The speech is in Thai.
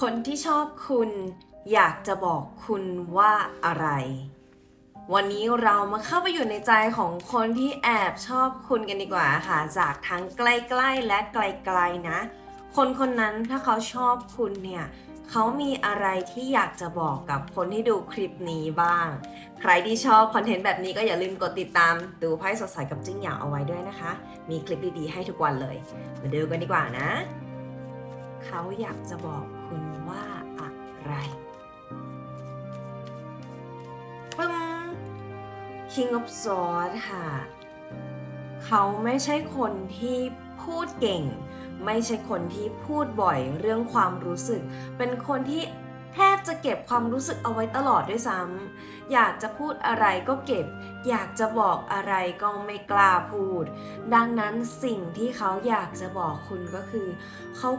คนที่ชอบคุณ อยากจะบอกคุณว่าอะไร วันนี้เรามาเข้าไปอยู่ในใจของคนที่แอบชอบคุณกันดีกว่าค่ะ จากทั้งใกล้ๆและไกลๆนะ คนคนนั้นถ้าเขาชอบคุณเนี่ยเขามีอะไรที่อยากจะบอกกับคนที่ดูคลิปนี้บ้าง ใครที่ชอบคอนเทนต์แบบนี้ก็อย่าลืมกดติดตาม ดูไพ่สดใสกับจิ้งหยางเอาไว้ด้วยนะคะ มีคลิปดีๆให้ทุกวันเลย มาดูกันดีกว่านะ เขาอยากจะบอกคุณว่าอะไรปึ้ง King of Swords ค่ะ เขาไม่ใช่คนที่พูดเก่ง ไม่ใช่คนที่พูดบ่อยเรื่องความรู้สึก เป็นคนที่แทบจะเก็บความรู้สึกเอาไว้ตลอดด้วยซ้ำ อยากจะพูดอะไรก็เก็บ อยากจะบอกอะไรก็ไม่กล้าพูด ดังนั้นสิ่งที่เขาอยากจะบอกคุณก็คือ เขา